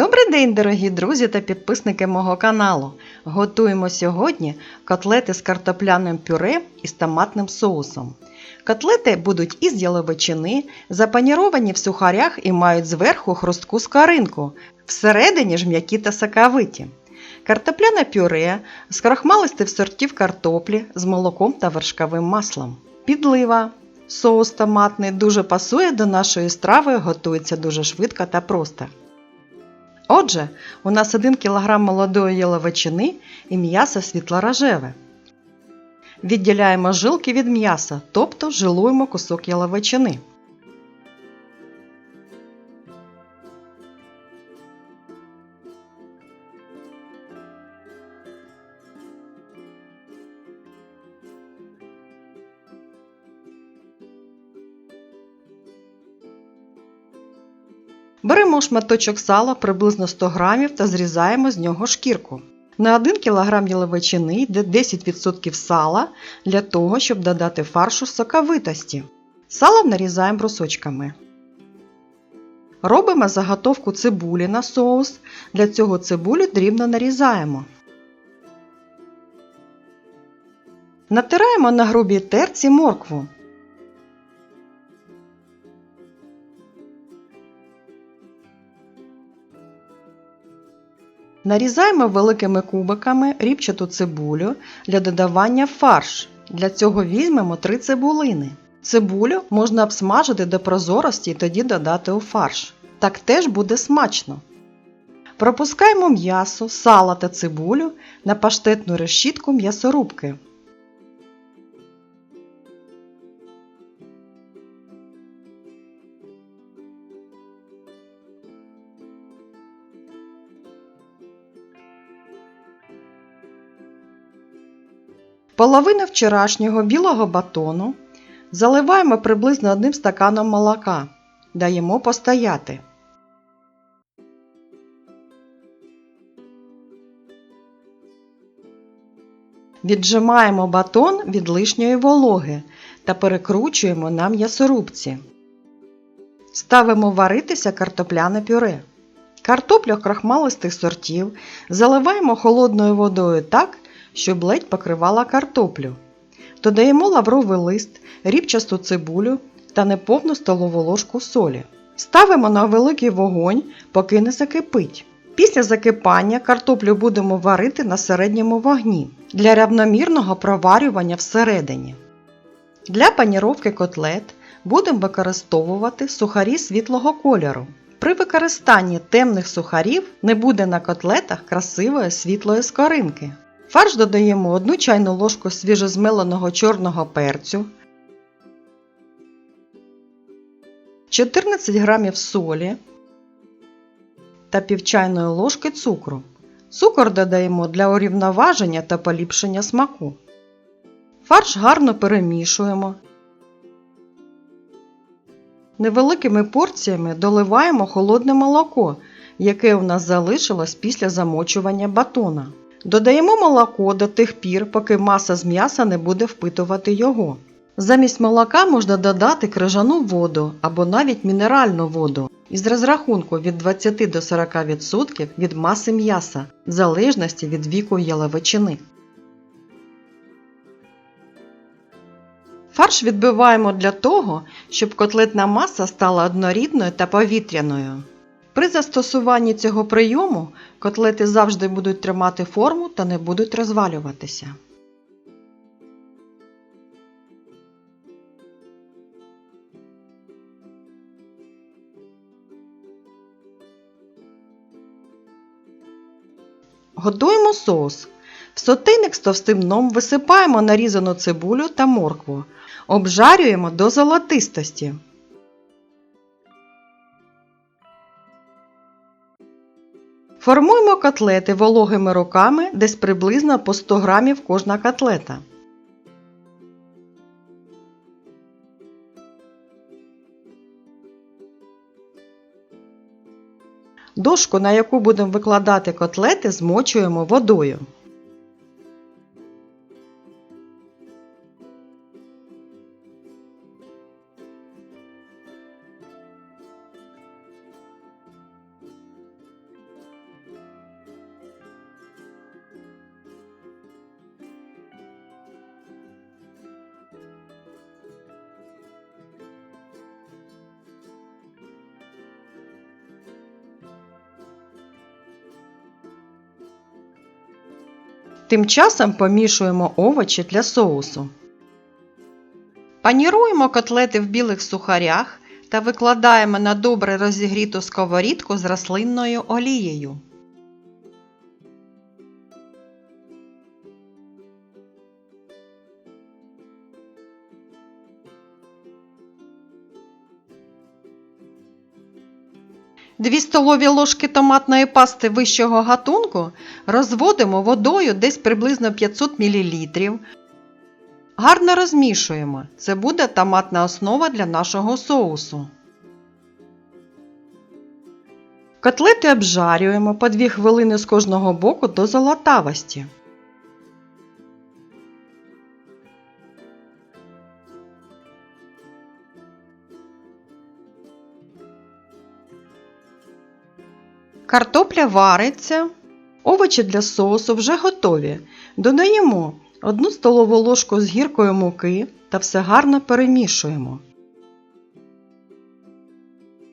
Добрий день, дорогі друзі та підписники мого каналу. Готуємо сьогодні котлети з картопляним пюре і з томатним соусом. Котлети будуть із яловичини, запаніровані в сухарях і мають зверху хрустку скоринку, всередині ж м'які та соковиті. Картопляне пюре з крахмалистих сортів картоплі з молоком та вершковим маслом. Підлива. Соус томатний дуже пасує до нашої страви, готується дуже швидко та просто. Отже, у нас 1 кг молодої яловичини і м'ясо світло-рожеве. Відділяємо жилки від м'яса, тобто жилуємо кусок яловичини. Беремо шматочок сала приблизно 100 г та зрізаємо з нього шкірку. На 1 кг яловичини йде 10% сала для того, щоб додати фаршу соковитості. Сало нарізаємо брусочками. Робимо заготовку цибулі на соус. Для цього цибулю дрібно нарізаємо. Натираємо на грубій терці моркву. Нарізаємо великими кубиками рібчату цибулю для додавання фарш. Для цього візьмемо 3 цибулини. Цибулю можна обсмажити до прозорості і тоді додати у фарш. Так теж буде смачно. Пропускаємо м'ясо, сало та цибулю на паштетну решітку м'ясорубки. Половину вчорашнього білого батону заливаємо приблизно одним стаканом молока. Даємо постояти. Віджимаємо батон від лишньої вологи та перекручуємо на м'ясорубці. Ставимо варитися картопляне пюре. Картоплю крахмалистих сортів заливаємо холодною водою так, щоб ледь покривала картоплю. Додаємо лавровий лист, рібчасту цибулю та неповну столову ложку солі. Ставимо на великий вогонь, поки не закипить. Після закипання картоплю будемо варити на середньому вогні для рівномірного проварювання всередині. Для паніровки котлет будемо використовувати сухарі світлого кольору. При використанні темних сухарів не буде на котлетах красивої світлої скоринки. Фарш додаємо 1 чайну ложку свіжозмеленого чорного перцю, 14 г солі та пів чайної ложки цукру. Цукор додаємо для урівноваження та поліпшення смаку. Фарш гарно перемішуємо. Невеликими порціями доливаємо холодне молоко, яке у нас залишилось після замочування батона. Додаємо молоко до тих пір, поки маса з м'яса не буде впитувати його. Замість молока можна додати крижану воду або навіть мінеральну воду із розрахунку від 20 до 40% від маси м'яса, в залежності від віку яловичини. Фарш відбиваємо для того, щоб котлетна маса стала однорідною та повітряною. При застосуванні цього прийому котлети завжди будуть тримати форму та не будуть розвалюватися. Готуємо соус. В сотейник з товстим дном висипаємо нарізану цибулю та моркву. Обжарюємо до золотистості. Формуємо котлети вологими руками десь приблизно по 100 грамів кожна котлета. Дошку, на яку будемо викладати котлети, змочуємо водою. Тим часом помішуємо овочі для соусу. Паніруємо котлети в білих сухарях та викладаємо на добре розігріту сковорідку з рослинною олією. Дві столові ложки томатної пасти вищого гатунку розводимо водою десь приблизно 500 мл. Гарно розмішуємо. Це буде томатна основа для нашого соусу. Котлети обжарюємо по 2 хвилини з кожного боку до золотавості. Картопля вариться. Овочі для соусу вже готові. Додаємо 1 столову ложку з гіркою муки та все гарно перемішуємо.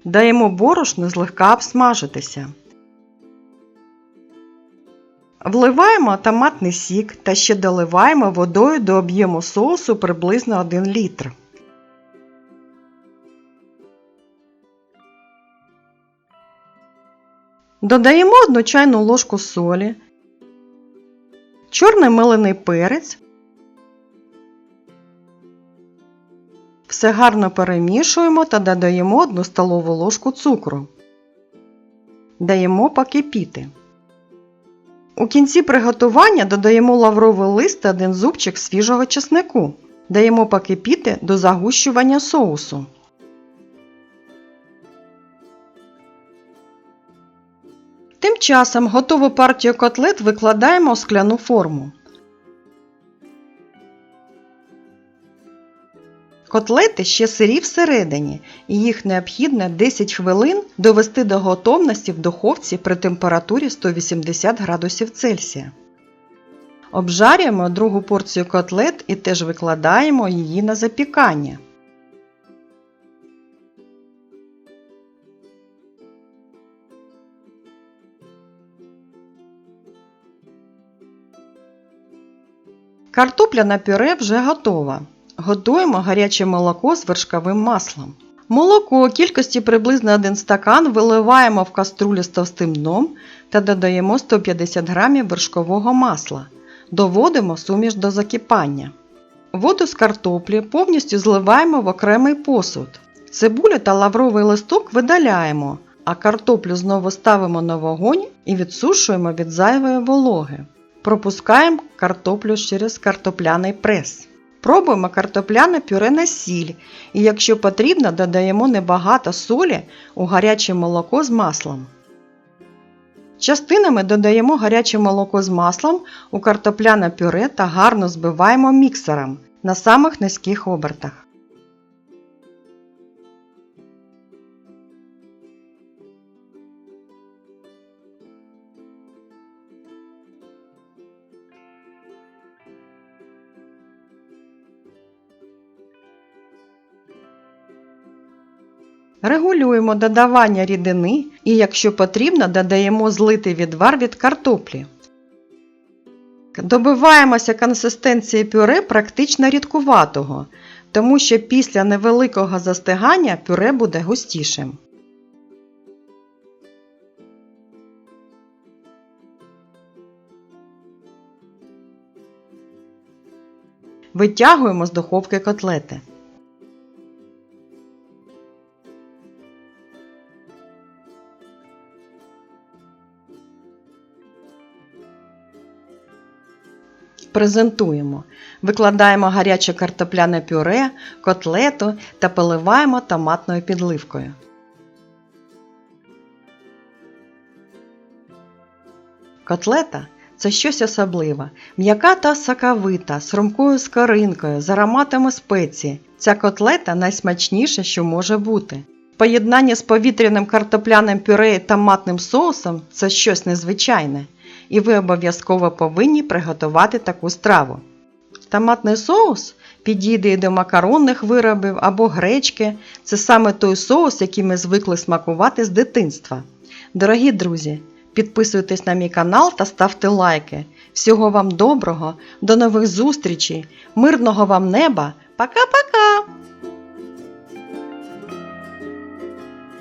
Даємо борошно злегка обсмажитися. Вливаємо томатний сік та ще доливаємо водою до об'єму соусу приблизно 1 літр. Додаємо 1 чайну ложку солі, чорний мелений перець. Все гарно перемішуємо та додаємо 1 столову ложку цукру. Даємо покипіти. У кінці приготування додаємо лавровий лист та один зубчик свіжого чеснику. Даємо покипіти до загущування соусу. Тим часом готову партію котлет викладаємо у скляну форму. Котлети ще сирі всередині, і їх необхідно 10 хвилин довести до готовності в духовці при температурі 180 градусів Цельсія. Обжарюємо другу порцію котлет і теж викладаємо її на запікання. Картопля на пюре вже готова. Готуємо гаряче молоко з вершковим маслом. Молоко кількості приблизно 1 стакан виливаємо в каструлю з товстим дном та додаємо 150 г вершкового масла. Доводимо суміш до закипання. Воду з картоплі повністю зливаємо в окремий посуд. Цибулю та лавровий листок видаляємо, а картоплю знову ставимо на вогонь і відсушуємо від зайвої вологи. Пропускаємо картоплю через картопляний прес. Пробуємо картопляне пюре на сіль і, якщо потрібно, додаємо небагато солі у гаряче молоко з маслом. Частинами додаємо гаряче молоко з маслом у картопляне пюре та гарно збиваємо міксером на самих низьких обертах. Регулюємо додавання рідини і, якщо потрібно, додаємо злитий відвар від картоплі. Добиваємося консистенції пюре практично рідкуватого, тому що після невеликого застигання пюре буде густішим. Витягуємо з духовки котлети. Презентуємо. Викладаємо гаряче картопляне пюре, котлету та поливаємо томатною підливкою. Котлета це щось особливе. М'яка та соковита, з хрумкою скоринкою, з ароматами спеції. Ця котлета найсмачніша, що може бути. Поєднання з повітряним картопляним пюре і томатним соусом це щось незвичайне і ви обов'язково повинні приготувати таку страву. Томатний соус підійде і до макаронних виробів або гречки. Це саме той соус, який ми звикли смакувати з дитинства. Дорогі друзі, Підписуйтесь на мій канал та ставте лайки. Всього вам доброго, до нових зустрічей, мирного вам неба. Пока-пока!